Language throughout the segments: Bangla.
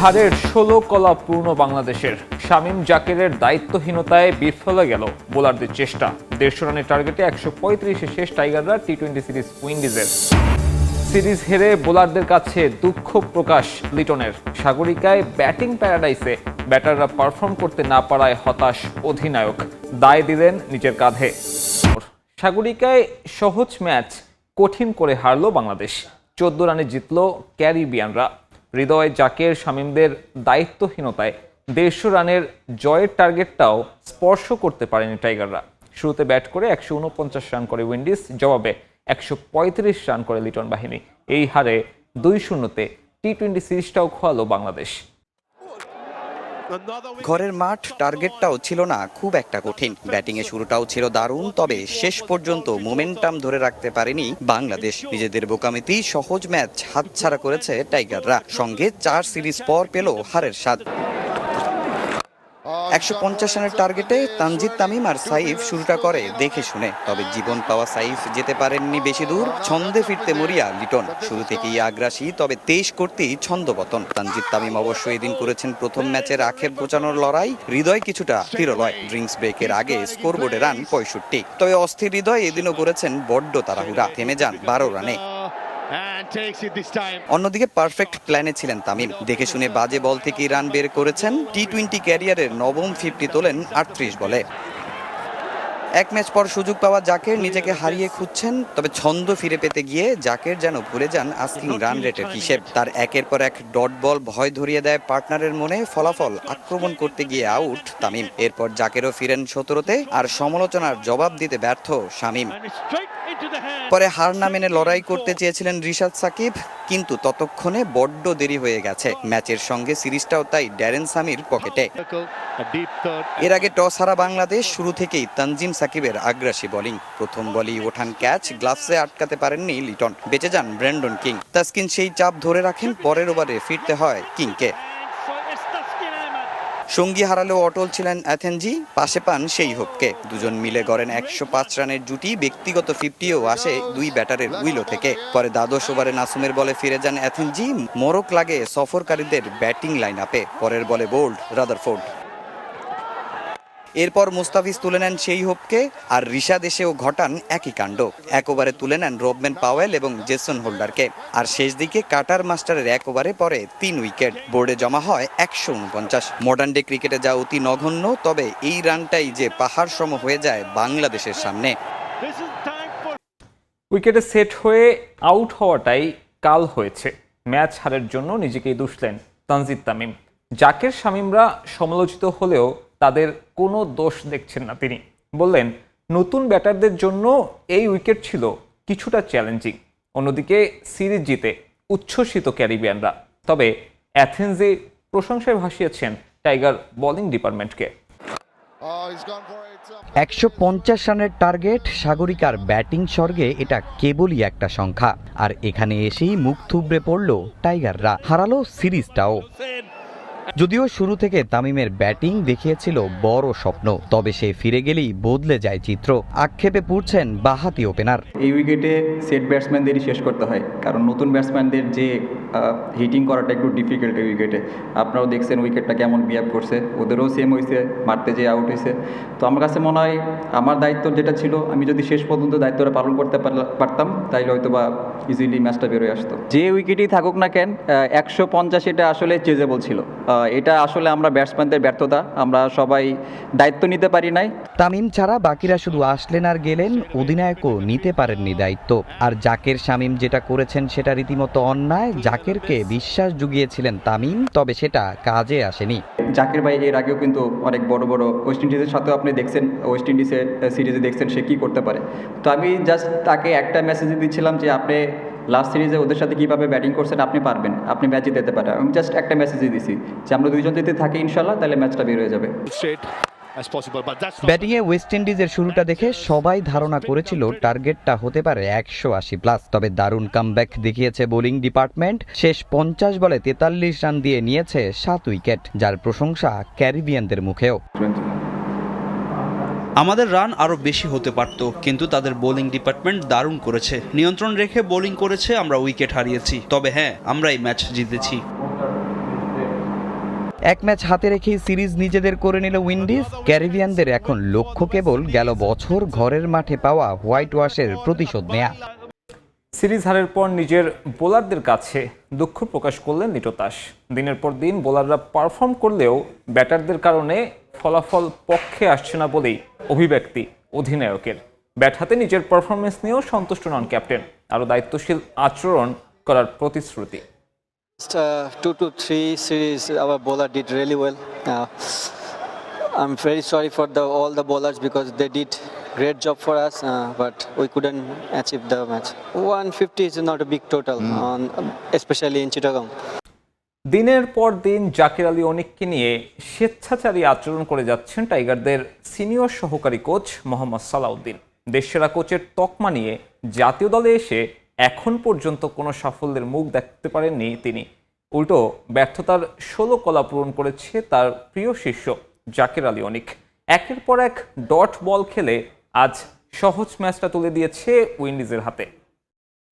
হারের ষোলো কলা পূর্ণ বাংলাদেশের। শামীম জাকেরের দায়িত্বহীনতায় বিফলে গেল বোলারদের চেষ্টা। দেড়শো রানের টার্গেটে একশো পঁয়ত্রিশে শেষ টাইগাররা টি টোয়েন্টি সিরিজ উইন্ডিজের সিরিজ হেরে বোলারদের কাছে দুঃখ প্রকাশ লিটনের। সাগরিকায় ব্যাটিং প্যারাডাইসে ব্যাটাররা পারফর্ম করতে না পারায় হতাশ অধিনায়ক। দায় দিলেন নিজের কাঁধে। সাগরিকায় সহজ ম্যাচ কঠিন করে হারলো বাংলাদেশ। চোদ্দ রানে জিতল ক্যারিবিয়ানরা। হৃদয় জাকের শামীমদের দায়িত্বহীনতায় দেড়শো রানের জয়ের টার্গেটটাও স্পর্শ করতে পারেনি টাইগাররা। শুরুতে ব্যাট করে একশো উনপঞ্চাশ রান করে উইন্ডিজ, জবাবে একশো পঁয়ত্রিশ রান করে লিটন বাহিনী। এই হারে দুই শূন্যতে টি টোয়েন্টি সিরিজটাও খোয়ালো বাংলাদেশ। ঘরের মাঠ টার্গেটটাও ছিল না খুব একটা কঠিন। ব্যাটিংয়ে শুরুটাও ছিল দারুণ তবে শেষ পর্যন্ত মোমেন্টাম ধরে রাখতে পারেনি বাংলাদেশ। নিজেদের বোকামিতি সহজ ম্যাচ হাতছাড়া করেছে টাইগাররা। সঙ্গে চার সিরিজ পর পেল হারের স্বাদ। একশো পঞ্চাশ রানের টার্গেটে তানজিদ তামিম আর সাইফ শুরুটা করে দেখে শুনে। তবে জীবন পাওয়া সাইফ যেতে পারেননি বেশি দূর, ছন্দে ফিরতে মরিয়া লিটন। শুরু থেকেই আগ্রাসী, তবে তেইশ করতেই ছন্দপতন তানজিদ তামিম অবশ্য এদিন করেছেন প্রথম ম্যাচের আখের গোচানোর লড়াই। হৃদয় কিছুটা স্থিরলয় ড্রিঙ্কস ব্রেকের আগে স্কোরবোর্ডে রান পঁয়ষট্টি। তবে অস্থির হৃদয় এদিনও করেছেন বড্ড তাড়াহুড়া। থেমে যান বারো রানে। অন্যদিকে পারফেক্ট প্ল্যানে ছিলেন তামিম। দেখে শুনে বাজে বল থেকেই রান বের করেছেন। টি টোয়েন্টি ক্যারিয়ারের নবম ফিফটি তোলেন আটত্রিশ বলে। এক ম্যাচ পর সুযোগ পাওয়া জাকের নিজেকে হারিয়ে খুঁজছেন। তবে ছন্দ ফিরে পেতে গিয়ে জাকের যেন ভুলে যান আস্কিং রান রেটের হিসেব। তার একের পর এক ডট বল ভয় ধরিয়ে দেয় পার্টনারের মনে। ফলাফল আক্রমণ করতে গিয়ে আউট তামিম। এরপর জাকেরও ফিরেন সতেরোতে। আর সমালোচনার জবাব দিতে ব্যর্থ শামীম। পরে হার না মেনে লড়াই করতে চেয়েছিলেন রিশাদ সাকিব কিন্তু ততক্ষণে বড্ড দেরি হয়ে গেছে। ম্যাচের সঙ্গে সিরিজটাও তাই ড্যারেন সামির পকেটে. এর আগে টস হারা বাংলাদেশ শুরু থেকেই তানজিম সাকিবের আগ্রাসী বোলিং। প্রথম বলই ওঠান ক্যাচ গ্লাভসে আটকাতে পারেননি লিটন। বেঁচে যান ব্র্যান্ডন কিং। তাসকিন সেই চাপ ধরে রাখেন পরের ওভারে ফিরতে হয় কিংকে। সঙ্গী হারালেও অটল ছিলেন অ্যাথেনজি, পাশে পান সেই হোপকে। দুজন মিলে গড়েন একশো পাঁচ রানের জুটি, ব্যক্তিগত ফিফটিও আসে দুই ব্যাটারের উইলো থেকে। পরে দ্বাদশ ওভারে নাসুমের বলে ফিরে যান অ্যাথেনজি, মোরক লাগে সফরকারীদের ব্যাটিং লাইন আপে পরের বলে বোল্ড, রাদারফোর্ড। এরপর মুস্তাফিজ তুলে নেন সেই হোপকে আর রিশাদ এসেও ঘটান একই কাণ্ড। এক ওভারে তুলে নেন রবম্যান পাওয়েল এবং জেসন হোল্ডারকে। আর শেষ দিকে কাটার মাস্টারের এক ওভারে পরে তিন উইকেট। বোর্ডে জমা হয় একশো উনপঞ্চাশ। মডার্ন ডে ক্রিকেটে যা অতি নগণ্য তবে এই রানটাই যে পাহাড় সম হয়ে যায় বাংলাদেশের সামনে। উইকেটে সেট হয়ে আউট হওয়াটাই কাল হয়েছে। ম্যাচ হারের জন্য নিজেকেই দুষলেন তানজিদ তামিম। জাকের শামীমরা সমালোচিত হলেও তাদের কোনো দোষ দেখছেন না তিনি। বললেন, নতুন ব্যাটারদের জন্য এই উইকেট ছিল কিছুটা চ্যালেঞ্জিং। অন্যদিকে সিরিজ জিতে উচ্ছ্বসিত ক্যারিবিয়ানরা। তবে অ্যাথেন্সে প্রশংসায় ভাসিয়েছেন টাইগার বোলিং ডিপার্টমেন্টকে. একশো পঞ্চাশ রানের টার্গেট সাগরিকার ব্যাটিং স্বর্গে এটা কেবলই একটা সংখ্যা। আর এখানে এসেই মুখ থুবড়ে পড়ল টাইগাররা। হারালো সিরিজটাও. যদিও শুরু থেকে তামিমের ব্যাটিং দেখিয়েছিল বড় স্বপ্ন, তবে সে ফিরে গেলেই বদলে যায় চিত্র। আক্ষেপে পুড়ছেন বাহাতি ওপেনার। এই উইকেটে সেট ব্যাটসম্যানদেরই শেষ করতে হয়, কারণ নতুন ব্যাটসম্যানদের যে হিটিং করাটা একটু ডিফিকাল্ট এই উইকেটে। আপনারাও দেখছেন উইকেটটা কেমন বিহেভ করছে, ওদেরও সেম হয়েছে মারতে যেয়ে আউট হয়েছে তো আমার কাছে মনে হয়, আমার দায়িত্ব যেটা ছিল, আমি যদি শেষ পর্যন্ত দায়িত্বটা পালন করতে পারতাম, তাইলে হয়তো বা ইজিলি ম্যাচটা বেরোয় আসতো। যে উইকেটই থাকুক না কেন একশো পঞ্চাশ এটা আসলে চেজেবল ছিল। এটা আসলে আমরা ব্যাটসম্যানদের ব্যর্থতা আমরা সবাই দায়িত্ব নিতে পারি নাই। তামিম ছাড়া বাকিরা শুধু আসলেন আর গেলেন অধিনায়কও নিতে পারেননি দায়িত্ব। আর জাকের শামিম যেটা করেছেন সেটা রীতিমতো অন্যায় জাকেরকে বিশ্বাস জুগিয়েছিলেন তামিম তবে সেটা কাজে আসেনি। জাকির ভাই এর আগেও কিন্তু অনেক বড় বড় ওয়েস্ট ইন্ডিজের সাথেও আপনি দেখছেন ওয়েস্ট ইন্ডিজের সিরিজে দেখছেন সে কী করতে পারে। তো আমি জাস্ট তাকে একটা মেসেজ দিচ্ছিলাম যে আপনি লাস্ট সিরিজে ওদের সাথে কীভাবে ব্যাটিং করছেন আপনি পারবেন। আপনি ম্যাচ জিতে পারেন। আমি জাস্ট একটা মেসেজই দিছি যে আমরা দুইজন যদি থাকি ইনশাল্লাহ তাহলে ম্যাচটা বের হয়ে যাবে। ব্যাটিংয়ে ওয়েস্ট ইন্ডিজের শুরুটা দেখে সবাই ধারণা করেছিল টার্গেটটা হতে পারে একশো আশি প্লাস তবে দারুণ কামব্যাক দেখিয়েছে বোলিং ডিপার্টমেন্ট শেষ পঞ্চাশ বলে তেতাল্লিশ রান দিয়ে নিয়েছে সাত উইকেট যার প্রশংসা ক্যারিবিয়ানদের মুখেও। আমাদের রান আরও বেশি হতে পারত কিন্তু তাদের বোলিং ডিপার্টমেন্ট দারুণ করেছে। নিয়ন্ত্রণ রেখে বোলিং করেছে আমরা উইকেট হারিয়েছি। তবে হ্যাঁ আমরা এই ম্যাচ জিতেছি। এক ম্যাচ হাতে রেখেই সিরিজ নিজেদের করে নিল উইন্ডিজ। ক্যারিবিয়ানদের এখন লক্ষ্য কেবল গেল বছর ঘরের মাঠে পাওয়া হোয়াইট ওয়াশের প্রতিশোধ নেয়া। সিরিজ হারের পর নিজের বোলারদের কাছে দুঃখ প্রকাশ করলেন নিটতাস। দিনের পর দিন বোলাররা পারফর্ম করলেও ব্যাটারদের কারণে ফলাফল পক্ষে আসছে না বলেই অভিব্যক্তি অধিনায়কের ব্যাট হাতে নিজের পারফরমেন্স নিয়েও সন্তুষ্ট নন ক্যাপ্টেন আরও দায়িত্বশীল আচরণ করার প্রতিশ্রুতি uh, two to three series, our bowler did really well. Uh, I'm very sorry for the all the bowlers because they did great job for us, uh, but we couldn't achieve the match. 150 is not a big total, mm. on, especially in Chittagong. দিনের পর দিন জাকির আলী অনিককে নিয়ে স্বেচ্ছাচারী আচরণ করে যাচ্ছেন টাইগারদের সিনিয়র সহকারী কোচ মোহাম্মদ সালাউদ্দিন। দেশসেরা কোচের তকমা নিয়ে জাতীয় দলে এসে এখন পর্যন্ত কোনো সাফল্যের মুখ দেখতে পারেননি তিনি। উল্টো ব্যর্থতার ষোলো কলা পূরণ করেছে তার প্রিয় শিষ্য জাকির আলী অনিক। একের পর এক ডট বল খেলে আজ সহজ ম্যাচটা তুলে দিয়েছে উইন্ডিজের হাতে।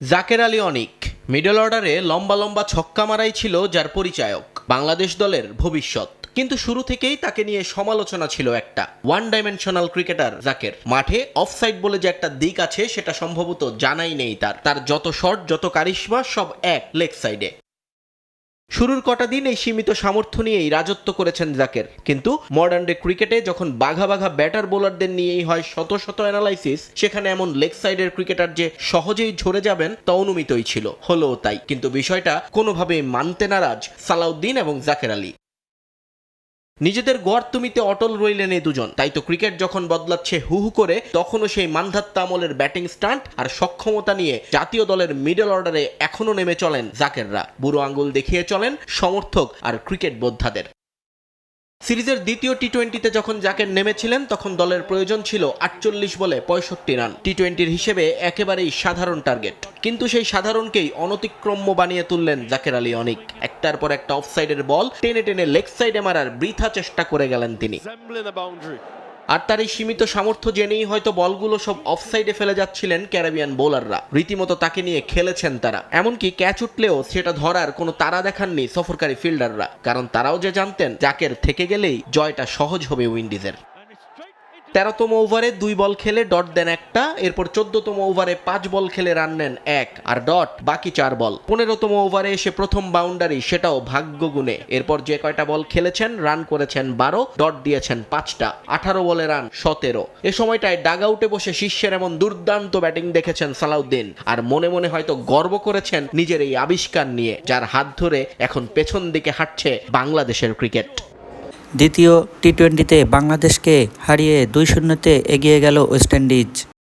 জাকের আলী অনিক মিডল অর্ডারে লম্বা লম্বা ছক্কা মারাই ছিল যার পরিচায়ক। বাংলাদেশ দলের ভবিষ্যৎ। কিন্তু শুরু থেকেই তাকে নিয়ে সমালোচনা ছিল একটা। One dimensional cricketer Jaker. মাঠে অফসাইড বলে যে একটা দিক আছে, সেটা সম্ভবত জানাই নেই তার। তার যত শট যত কারিশমা, সব এক লেগ সাইডে শুরুর কটা দিন এই সীমিত সামর্থ্য নিয়েই রাজত্ব করেছেন জাকের। কিন্তু মডার্ন ডে ক্রিকেটে যখন বাঘা বাঘা ব্যাটার বোলারদের নিয়েই হয় শত শত অ্যানালাইসিস সেখানে এমন লেগ সাইডের ক্রিকেটার যে সহজেই ঝরে যাবেন তা অনুমিতই ছিল। হলো তাই। কিন্তু বিষয়টা কোনোভাবে মানতে নারাজ সালাউদ্দিন এবং জাকের আলী। নিজেদের গড় তুমিতে অটল রইলেন এই দুজন। তাই তো ক্রিকেট যখন বদলাচ্ছে হু হু করে, তখনও সেই মান্ধাত্তা আমলের ব্যাটিং স্টান্ট আর সক্ষমতা নিয়ে জাতীয় দলের মিডল অর্ডারে এখনও নেমে চলেন জাকেররা। বুড়ো আঙ্গুল দেখিয়ে চলেন সমর্থক আর ক্রিকেট বোদ্ধাদের। সিরিজের দ্বিতীয় টি টোয়েন্টিতে যখন জাকের নেমেছিলেন, তখন দলের প্রয়োজন ছিল আটচল্লিশ বলে পঁয়ষট্টি রান। টি টোয়েন্টির হিসেবে একেবারেই সাধারণ টার্গেট কিন্তু সেই সাধারণকেই অনতিক্রম্য বানিয়ে তুললেন জাকের আলী অনিক। একটার পর একটা অফসাইডের বল টেনে টেনে লেগ সাইডে মারার বৃথা চেষ্টা করে গেলেন তিনি. আর তার এই সীমিত সামর্থ্য জেনেই হয়তো বলগুলো সব অফসাইডে ফেলে যাচ্ছিলেন ক্যারাবিয়ান বোলাররা। রীতিমতো তাকে নিয়ে খেলেছেন তারা। এমনকি ক্যাচ উঠলেও সেটা ধরার কোনো তারা দেখাননি সফরকারী ফিল্ডাররা। কারণ তারাও যে জানতেন, জাকের থেকে গেলেই জয়টা সহজ হবে উইন্ডিজের। তেরোতম ওভারে দুই বল খেলে ডট দেন একটা, এরপর চোদ্দতম ওভারে পাঁচ বল খেলে রান নেন এক, আর ডট বাকি চার বল। পনেরোতম ওভারে এসে প্রথম বাউন্ডারি, সেটাও ভাগ্য গুণে এরপর যে কয়টা বল খেলেছেন, রান করেছেন বারো, ডট দিয়েছেন পাঁচটা, আঠারো বলে রান সতেরো। এ সময়টায় ডাগ আউটে বসে শিষ্যের এমন দুর্দান্ত ব্যাটিং দেখেছেন সালাউদ্দিন, আর মনে মনে হয়তো গর্ব করেছেন নিজের এই আবিষ্কার নিয়ে, যার হাত ধরে এখন পেছন দিকে হাঁটছে বাংলাদেশের ক্রিকেট। দ্বিতীয় টি টোয়েন্টিতে বাংলাদেশকে হারিয়ে দুই শূন্যতে এগিয়ে গেল ওয়েস্ট ইন্ডিজ।